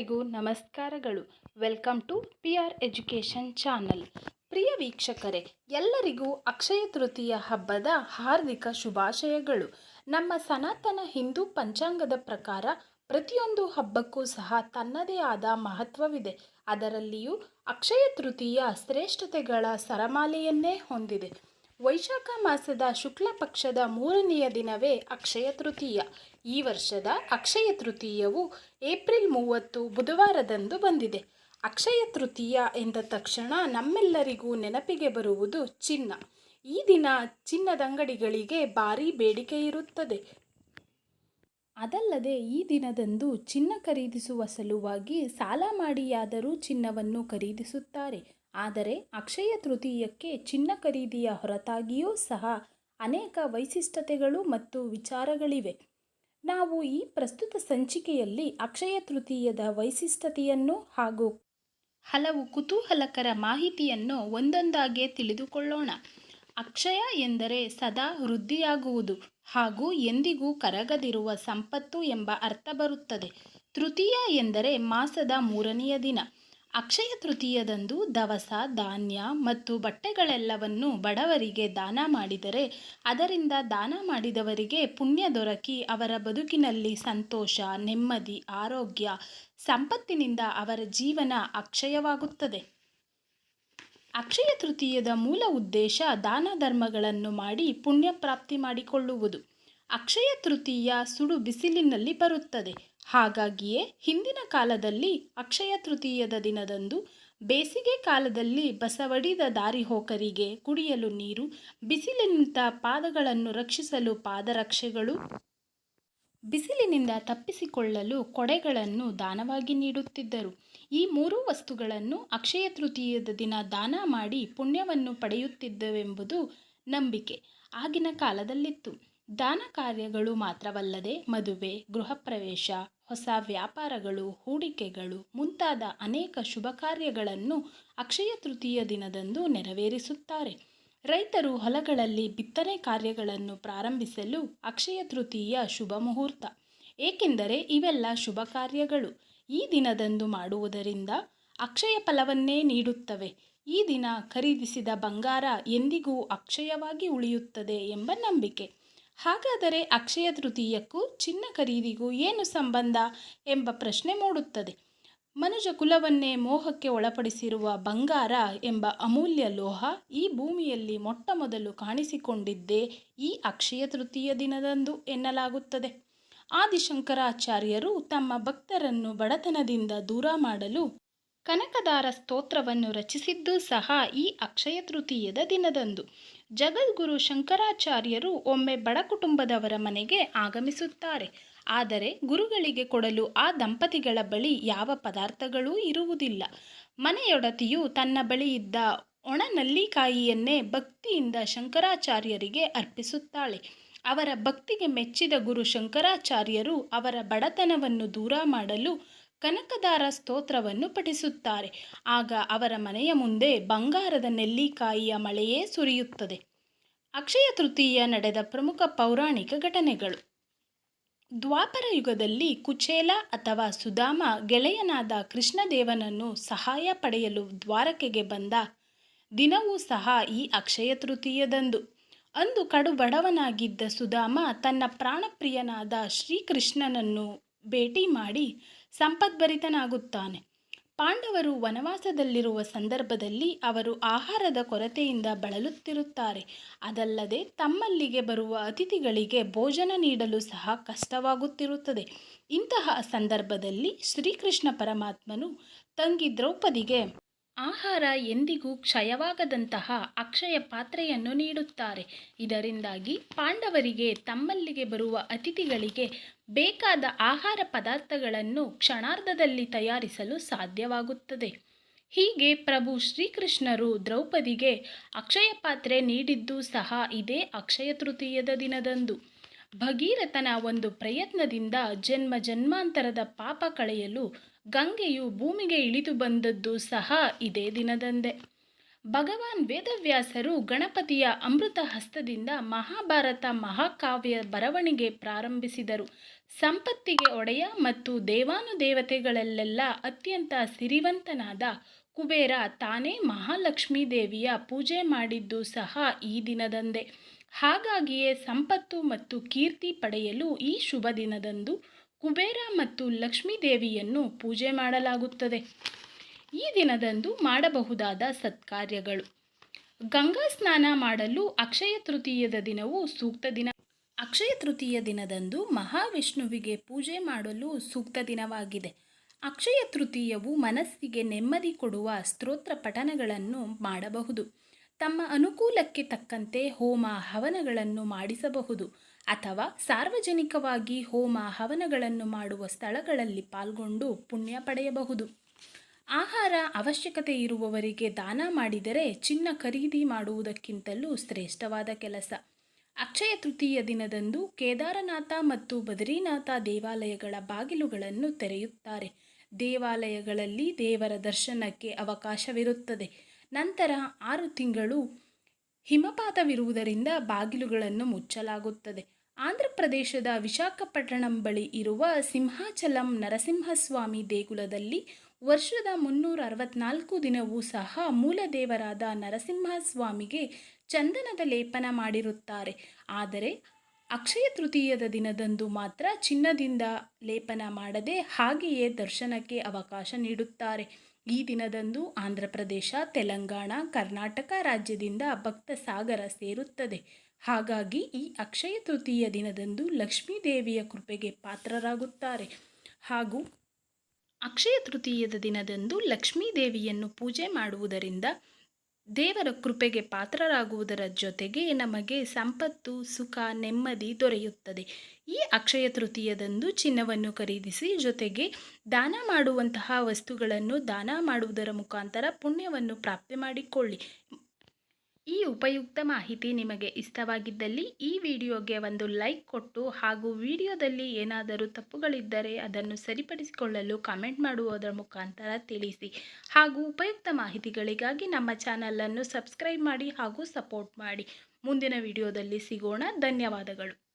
ಎಲ್ಲರಿಗೂ ನಮಸ್ಕಾರಗಳು. Welcome to P R education channel. ಪ್ರಿಯ ವೀಕ್ಷಕರೇ, ಎಲ್ಲರಿಗೂ ಅಕ್ಷಯ ತೃತೀಯ ಹಬ್ಬದ ಹಾರ್ದಿಕ ಶುಭಾಶಯಗಳು. ನಮ್ಮ ಸನಾತನ ಹಿಂದೂ ಪಂಚಾಂಗದ ಪ್ರಕಾರ ಪ್ರತಿಯೊಂದು ಹಬ್ಬಕ್ಕೂ ಸಹ ತನ್ನದೇ ಆದ ಮಹತ್ವವಿದೆ. ಅದರಲ್ಲಿಯೂ ಅಕ್ಷಯ ತೃತೀಯ ಶ್ರೇಷ್ಠತೆಗಳ ಸರಮಾಲೆಯನ್ನೇ ಹೊಂದಿದೆ. ವೈಶಾಖ ಮಾಸದ ಶುಕ್ಲ ಪಕ್ಷದ ಮೂರನೆಯ ದಿನವೇ ಅಕ್ಷಯ ತೃತೀಯ. ಈ ವರ್ಷದ ಅಕ್ಷಯ ತೃತೀಯವು ಏಪ್ರಿಲ್ ಮೂವತ್ತು ಬುಧವಾರದಂದು ಬಂದಿದೆ. ಅಕ್ಷಯ ತೃತೀಯ ಎಂದ ತಕ್ಷಣ ನಮ್ಮೆಲ್ಲರಿಗೂ ನೆನಪಿಗೆ ಬರುವುದು ಚಿನ್ನ. ಈ ದಿನ ಚಿನ್ನದ ಅಂಗಡಿಗಳಿಗೆ ಭಾರೀ ಬೇಡಿಕೆ ಇರುತ್ತದೆ. ಅದಲ್ಲದೆ ಈ ದಿನದಂದು ಚಿನ್ನ ಖರೀದಿಸುವ ಸಲುವಾಗಿ ಸಾಲ ಮಾಡಿಯಾದರೂ ಚಿನ್ನವನ್ನು ಖರೀದಿಸುತ್ತಾರೆ. ಆದರೆ ಅಕ್ಷಯ ತೃತೀಯಕ್ಕೆ ಚಿನ್ನ ಖರೀದಿಯ ಹೊರತಾಗಿಯೂ ಸಹ ಅನೇಕ ವೈಶಿಷ್ಟ್ಯತೆಗಳು ಮತ್ತು ವಿಚಾರಗಳಿವೆ. ನಾವು ಈ ಪ್ರಸ್ತುತ ಸಂಚಿಕೆಯಲ್ಲಿ ಅಕ್ಷಯ ತೃತೀಯದ ವೈಶಿಷ್ಟ್ಯತೆಯನ್ನು ಹಾಗೂ ಹಲವು ಕುತೂಹಲಕರ ಮಾಹಿತಿಯನ್ನು ಒಂದೊಂದಾಗೆ ತಿಳಿದುಕೊಳ್ಳೋಣ. ಅಕ್ಷಯ ಎಂದರೆ ಸದಾ ವೃದ್ಧಿಯಾಗುವುದು ಹಾಗೂ ಎಂದಿಗೂ ಕರಗದಿರುವ ಸಂಪತ್ತು ಎಂಬ ಅರ್ಥ ಬರುತ್ತದೆ. ತೃತೀಯ ಎಂದರೆ ಮಾಸದ ಮೂರನೆಯ ದಿನ. ಅಕ್ಷಯ ತೃತೀಯದಂದು ದವಸ, ಧಾನ್ಯ ಮತ್ತು ಬಟ್ಟೆಗಳೆಲ್ಲವನ್ನು ಬಡವರಿಗೆ ದಾನ ಮಾಡಿದರೆ ಅದರಿಂದ ದಾನ ಮಾಡಿದವರಿಗೆ ಪುಣ್ಯ ದೊರಕಿ ಅವರ ಬದುಕಿನಲ್ಲಿ ಸಂತೋಷ, ನೆಮ್ಮದಿ, ಆರೋಗ್ಯ, ಸಂಪತ್ತಿನಿಂದ ಅವರ ಜೀವನ ಅಕ್ಷಯವಾಗುತ್ತದೆ. ಅಕ್ಷಯ ತೃತೀಯದ ಮೂಲ ಉದ್ದೇಶ ದಾನ ಧರ್ಮಗಳನ್ನು ಮಾಡಿ ಪುಣ್ಯ ಪ್ರಾಪ್ತಿ ಮಾಡಿಕೊಳ್ಳುವುದು. ಅಕ್ಷಯ ತೃತೀಯ ಸುಡು ಬಿಸಿಲಿನಲ್ಲಿ ಬರುತ್ತದೆ. ಹಾಗಾಗಿಯೇ ಹಿಂದಿನ ಕಾಲದಲ್ಲಿ ಅಕ್ಷಯ ತೃತೀಯದ ದಿನದಂದು ಬೇಸಿಗೆ ಕಾಲದಲ್ಲಿ ಬಸವಡಿದ ದಾರಿಹೋಕರಿಗೆ ಕುಡಿಯಲು ನೀರು, ಬಿಸಿಲಿನಿಂದ ಪಾದಗಳನ್ನು ರಕ್ಷಿಸಲು ಪಾದರಕ್ಷೆಗಳು, ಬಿಸಿಲಿನಿಂದ ತಪ್ಪಿಸಿಕೊಳ್ಳಲು ಕೊಡೆಗಳನ್ನು ದಾನವಾಗಿ ನೀಡುತ್ತಿದ್ದರು. ಈ ಮೂರೂ ವಸ್ತುಗಳನ್ನು ಅಕ್ಷಯ ತೃತೀಯದ ದಿನ ದಾನ ಮಾಡಿ ಪುಣ್ಯವನ್ನು ಪಡೆಯುತ್ತಿದ್ದವೆಂಬುದು ನಂಬಿಕೆ. ಆಗಿನ ಕಾಲದಲ್ಲಿತ್ತು. ದಾನ ಕಾರ್ಯಗಳು ಮಾತ್ರವಲ್ಲದೆ ಮದುವೆ ಗೃಹ ಪ್ರವೇಶ ಹೊಸ ವ್ಯಾಪಾರಗಳು, ಹೂಡಿಕೆಗಳು ಮುಂತಾದ ಅನೇಕ ಶುಭ ಕಾರ್ಯಗಳನ್ನು ಅಕ್ಷಯ ತೃತೀಯ ದಿನದಂದು ನೆರವೇರಿಸುತ್ತಾರೆ. ರೈತರು ಹೊಲಗಳಲ್ಲಿ ಬಿತ್ತನೆ ಕಾರ್ಯಗಳನ್ನು ಪ್ರಾರಂಭಿಸಲು ಅಕ್ಷಯ ತೃತೀಯ ಶುಭ ಮುಹೂರ್ತ. ಏಕೆಂದರೆ ಇವೆಲ್ಲ ಶುಭ ಕಾರ್ಯಗಳು. ಈ ದಿನದಂದು ಮಾಡುವುದರಿಂದ ಅಕ್ಷಯ ಫಲವನ್ನೇ ನೀಡುತ್ತವೆ. ಈ ದಿನ ಖರೀದಿಸಿದ ಬಂಗಾರ ಎಂದಿಗೂ ಅಕ್ಷಯವಾಗಿ ಉಳಿಯುತ್ತದೆ ಎಂಬ ನಂಬಿಕೆ. ಹಾಗಾದರೆ ಅಕ್ಷಯ ತೃತೀಯಕ್ಕೂ ಚಿನ್ನ ಖರೀದಿಗೂ ಏನು ಸಂಬಂಧ ಎಂಬ ಪ್ರಶ್ನೆ ಮೂಡುತ್ತದೆ. ಮನುಜ ಕುಲವನ್ನೇ ಮೋಹಕ್ಕೆ ಒಳಪಡಿಸಿರುವ ಬಂಗಾರ ಎಂಬ ಅಮೂಲ್ಯ ಲೋಹ ಈ ಭೂಮಿಯಲ್ಲಿ ಮೊಟ್ಟ ಮೊದಲು ಕಾಣಿಸಿಕೊಂಡಿದ್ದೇ ಈ ಅಕ್ಷಯ ತೃತೀಯ ದಿನದಂದು ಎನ್ನಲಾಗುತ್ತದೆ. ಆದಿಶಂಕರಾಚಾರ್ಯರು ತಮ್ಮ ಭಕ್ತರನ್ನು ಬಡತನದಿಂದ ದೂರ ಮಾಡಲು ಕನಕದಾರ ಸ್ತೋತ್ರವನ್ನು ರಚಿಸಿದ್ದು ಸಹ ಈ ಅಕ್ಷಯ ತೃತೀಯದ ದಿನದಂದು. ಜಗದ್ಗುರು ಶಂಕರಾಚಾರ್ಯರು ಒಮ್ಮೆ ಬಡ ಕುಟುಂಬದವರ ಮನೆಗೆ ಆಗಮಿಸುತ್ತಾರೆ. ಆದರೆ ಗುರುಗಳಿಗೆ ಕೊಡಲು ಆ ದಂಪತಿಗಳ ಬಳಿ ಯಾವ ಪದಾರ್ಥಗಳೂ ಇರುವುದಿಲ್ಲ. ಮನೆಯೊಡತಿಯು ತನ್ನ ಬಳಿ ಇದ್ದ ಒಣ ನಲ್ಲಿಕಾಯಿಯನ್ನೇ ಭಕ್ತಿಯಿಂದ ಶಂಕರಾಚಾರ್ಯರಿಗೆ ಅರ್ಪಿಸುತ್ತಾಳೆ. ಅವರ ಭಕ್ತಿಗೆ ಮೆಚ್ಚಿದ ಗುರು ಶಂಕರಾಚಾರ್ಯರು ಅವರ ಬಡತನವನ್ನು ದೂರ ಮಾಡಲು ಕನಕದಾರ ಸ್ತೋತ್ರವನ್ನು ಪಠಿಸುತ್ತಾರೆ. ಆಗ ಅವರ ಮನೆಯ ಮುಂದೆ ಬಂಗಾರದ ನೆಲ್ಲಿಕಾಯಿಯ ಮಳೆಯೇ ಸುರಿಯುತ್ತದೆ. ಅಕ್ಷಯ ತೃತೀಯ ನಡೆದ ಪ್ರಮುಖ ಪೌರಾಣಿಕ ಘಟನೆಗಳು. ದ್ವಾಪರ ಯುಗದಲ್ಲಿ ಕುಚೇಲ ಅಥವಾ ಸುಧಾಮ ಗೆಳೆಯನಾದ ಕೃಷ್ಣದೇವನನ್ನು ಸಹಾಯ ಪಡೆಯಲು ದ್ವಾರಕೆಗೆ ಬಂದ ದಿನವೂ ಸಹ ಈ ಅಕ್ಷಯ ತೃತೀಯದಂದು. ಅಂದು ಕಡು ಬಡವನಾಗಿದ್ದ ಸುಧಾಮ ತನ್ನ ಪ್ರಾಣಪ್ರಿಯನಾದ ಶ್ರೀಕೃಷ್ಣನನ್ನು ಭೇಟಿ ಮಾಡಿ ಸಂಪದ್ಭರಿತನಾಗುತ್ತಾನೆ. ಪಾಂಡವರು ವನವಾಸದಲ್ಲಿರುವ ಸಂದರ್ಭದಲ್ಲಿ ಅವರು ಆಹಾರದ ಕೊರತೆಯಿಂದ ಬಳಲುತ್ತಿರುತ್ತಾರೆ. ಅದಲ್ಲದೆ ತಮ್ಮಲ್ಲಿಗೆ ಬರುವ ಅತಿಥಿಗಳಿಗೆ ಭೋಜನ ನೀಡಲು ಸಹ ಕಷ್ಟವಾಗುತ್ತಿರುತ್ತದೆ. ಇಂತಹ ಸಂದರ್ಭದಲ್ಲಿ ಶ್ರೀಕೃಷ್ಣ ಪರಮಾತ್ಮನು ತಂಗಿ ದ್ರೌಪದಿಗೆ ಆಹಾರ ಎಂದಿಗೂ ಕ್ಷಯವಾಗದಂತಹ ಅಕ್ಷಯ ಪಾತ್ರೆಯನ್ನು ನೀಡುತ್ತಾರೆ. ಇದರಿಂದಾಗಿ ಪಾಂಡವರಿಗೆ ತಮ್ಮಲ್ಲಿಗೆ ಬರುವ ಅತಿಥಿಗಳಿಗೆ ಬೇಕಾದ ಆಹಾರ ಪದಾರ್ಥಗಳನ್ನು ಕ್ಷಣಾರ್ಧದಲ್ಲಿ ತಯಾರಿಸಲು ಸಾಧ್ಯವಾಗುತ್ತದೆ. ಹೀಗೆ ಪ್ರಭು ಶ್ರೀಕೃಷ್ಣರು ದ್ರೌಪದಿಗೆ ಅಕ್ಷಯ ಪಾತ್ರೆ ನೀಡಿದ್ದು ಸಹ ಇದೇ ಅಕ್ಷಯ ತೃತೀಯದ ದಿನದಂದು. ಭಗೀರಥನ ಒಂದು ಪ್ರಯತ್ನದಿಂದ ಜನ್ಮ ಜನ್ಮಾಂತರದ ಪಾಪ ಕಳೆಯಲು ಗಂಗೆಯು ಭೂಮಿಗೆ ಇಳಿದು ಬಂದದ್ದು ಸಹ ಇದೇ ದಿನದಂದೇ. ಭಗವಾನ್ ವೇದವ್ಯಾಸರು ಗಣಪತಿಯ ಅಮೃತ ಹಸ್ತದಿಂದ ಮಹಾಭಾರತ ಮಹಾಕಾವ್ಯ ಬರವಣಿಗೆ ಪ್ರಾರಂಭಿಸಿದರು. ಸಂಪತ್ತಿಗೆ ಒಡೆಯ ಮತ್ತು ದೇವಾನುದೇವತೆಗಳಲ್ಲೆಲ್ಲ ಅತ್ಯಂತ ಸಿರಿವಂತನಾದ ಕುಬೇರ ತಾನೇ ಮಹಾಲಕ್ಷ್ಮೀ ದೇವಿಯ ಪೂಜೆ ಮಾಡಿದ್ದು ಸಹ ಈ ದಿನದಂದೇ. ಹಾಗಾಗಿಯೇ ಸಂಪತ್ತು ಮತ್ತು ಕೀರ್ತಿ ಪಡೆಯಲು ಈ ಶುಭ ದಿನದಂದು ಕುಬೇರ ಮತ್ತು ಲಕ್ಷ್ಮೀ ದೇವಿಯನ್ನು ಪೂಜೆ ಮಾಡಲಾಗುತ್ತದೆ. ಈ ದಿನದಂದು ಮಾಡಬಹುದಾದ ಸತ್ಕಾರ್ಯಗಳು. ಗಂಗಾ ಸ್ನಾನ ಮಾಡಲು ಅಕ್ಷಯ ತೃತೀಯದ ದಿನವು ಸೂಕ್ತ ದಿನ. ಅಕ್ಷಯ ತೃತೀಯ ದಿನದಂದು ಮಹಾವಿಷ್ಣುವಿಗೆ ಪೂಜೆ ಮಾಡಲು ಸೂಕ್ತ ದಿನವಾಗಿದೆ. ಅಕ್ಷಯ ತೃತೀಯವು ಮನಸ್ಸಿಗೆ ನೆಮ್ಮದಿ ಕೊಡುವ ಸ್ತೋತ್ರ ಪಠನಗಳನ್ನು ಮಾಡಬಹುದು. ತಮ್ಮ ಅನುಕೂಲಕ್ಕೆ ತಕ್ಕಂತೆ ಹೋಮ ಹವನಗಳನ್ನು ಮಾಡಿಸಬಹುದು. ಅಥವಾ ಸಾರ್ವಜನಿಕವಾಗಿ ಹೋಮ ಹವನಗಳನ್ನು ಮಾಡುವ ಸ್ಥಳಗಳಲ್ಲಿ ಪಾಲ್ಗೊಂಡು ಪುಣ್ಯ ಪಡೆಯಬಹುದು. ಆಹಾರ ಅವಶ್ಯಕತೆ ಇರುವವರಿಗೆ ದಾನ ಮಾಡಿದರೆ ಚಿನ್ನ ಖರೀದಿ ಮಾಡುವುದಕ್ಕಿಂತಲೂ ಶ್ರೇಷ್ಠವಾದ ಕೆಲಸ. ಅಕ್ಷಯ ತೃತೀಯ ದಿನದಂದು ಕೇದಾರನಾಥ ಮತ್ತು ಬದರಿನಾಥ ದೇವಾಲಯಗಳ ಬಾಗಿಲುಗಳನ್ನು ತೆರೆಯುತ್ತಾರೆ. ದೇವಾಲಯಗಳಲ್ಲಿ ದೇವರ ದರ್ಶನಕ್ಕೆ ಅವಕಾಶವಿರುತ್ತದೆ. ನಂತರ ಆರು ತಿಂಗಳು ಹಿಮಪಾತವಿರುವುದರಿಂದ ಬಾಗಿಲುಗಳನ್ನು ಮುಚ್ಚಲಾಗುತ್ತದೆ. ಆಂಧ್ರ ಪ್ರದೇಶದ ವಿಶಾಖಪಟ್ಟಣಂ ಬಳಿ ಇರುವ ಸಿಂಹಾಚಲಂ ನರಸಿಂಹಸ್ವಾಮಿ ದೇಗುಲದಲ್ಲಿ ವರ್ಷದ ಮುನ್ನೂರ ಅರವತ್ನಾಲ್ಕು ದಿನವೂ ಸಹ ಮೂಲ ದೇವರಾದ ನರಸಿಂಹಸ್ವಾಮಿಗೆ ಚಂದನದ ಲೇಪನ ಮಾಡಿರುತ್ತಾರೆ. ಆದರೆ ಅಕ್ಷಯ ತೃತೀಯದ ದಿನದಂದು ಮಾತ್ರ ಚಿನ್ನದಿಂದ ಲೇಪನ ಮಾಡದೆ ಹಾಗೆಯೇ ದರ್ಶನಕ್ಕೆ ಅವಕಾಶ ನೀಡುತ್ತಾರೆ. ಈ ದಿನದಂದು ಆಂಧ್ರ ಪ್ರದೇಶ ತೆಲಂಗಾಣ, ಕರ್ನಾಟಕ ರಾಜ್ಯದಿಂದ ಭಕ್ತ ಸಾಗರ ಸೇರುತ್ತದೆ. ಹಾಗಾಗಿ ಈ ಅಕ್ಷಯ ತೃತೀಯ ದಿನದಂದು ಲಕ್ಷ್ಮೀ ದೇವಿಯ ಕೃಪೆಗೆ ಪಾತ್ರರಾಗುತ್ತಾರೆ. ಹಾಗೂ ಅಕ್ಷಯ ತೃತೀಯದ ದಿನದಂದು ಲಕ್ಷ್ಮೀ ದೇವಿಯನ್ನು ಪೂಜೆ ಮಾಡುವುದರಿಂದ ದೇವರ ಕೃಪೆಗೆ ಪಾತ್ರರಾಗುವುದರ ಜೊತೆಗೆ ನಮಗೆ ಸಂಪತ್ತು, ಸುಖ, ನೆಮ್ಮದಿ ದೊರೆಯುತ್ತದೆ. ಈ ಅಕ್ಷಯ ತೃತೀಯದಂದು ಚಿನ್ನವನ್ನು ಖರೀದಿಸಿ ಜೊತೆಗೆ ದಾನ ಮಾಡುವಂತಹ ವಸ್ತುಗಳನ್ನು ದಾನ ಮಾಡುವುದರ ಮುಖಾಂತರ ಪುಣ್ಯವನ್ನು ಪ್ರಾಪ್ತಿ ಮಾಡಿಕೊಳ್ಳಿ. ಈ ಉಪಯುಕ್ತ ಮಾಹಿತಿ ನಿಮಗೆ ಇಷ್ಟವಾಗಿದ್ದಲ್ಲಿ ಈ ವಿಡಿಯೋಗೆ ಒಂದು ಲೈಕ್ ಕೊಟ್ಟು ಹಾಗೂ ವಿಡಿಯೋದಲ್ಲಿ ಏನಾದರೂ ತಪ್ಪುಗಳಿದ್ದರೆ ಅದನ್ನು ಸರಿಪಡಿಸಿಕೊಳ್ಳಲು ಕಾಮೆಂಟ್ ಮಾಡುವುದರ ಮುಖಾಂತರ ತಿಳಿಸಿ. ಹಾಗೂ ಉಪಯುಕ್ತ ಮಾಹಿತಿಗಳಿಗಾಗಿ ನಮ್ಮ ಚಾನಲನ್ನು ಸಬ್ಸ್ಕ್ರೈಬ್ ಮಾಡಿ ಹಾಗೂ ಸಪೋರ್ಟ್ ಮಾಡಿ. ಮುಂದಿನ ವಿಡಿಯೋದಲ್ಲಿ ಸಿಗೋಣ. ಧನ್ಯವಾದಗಳು.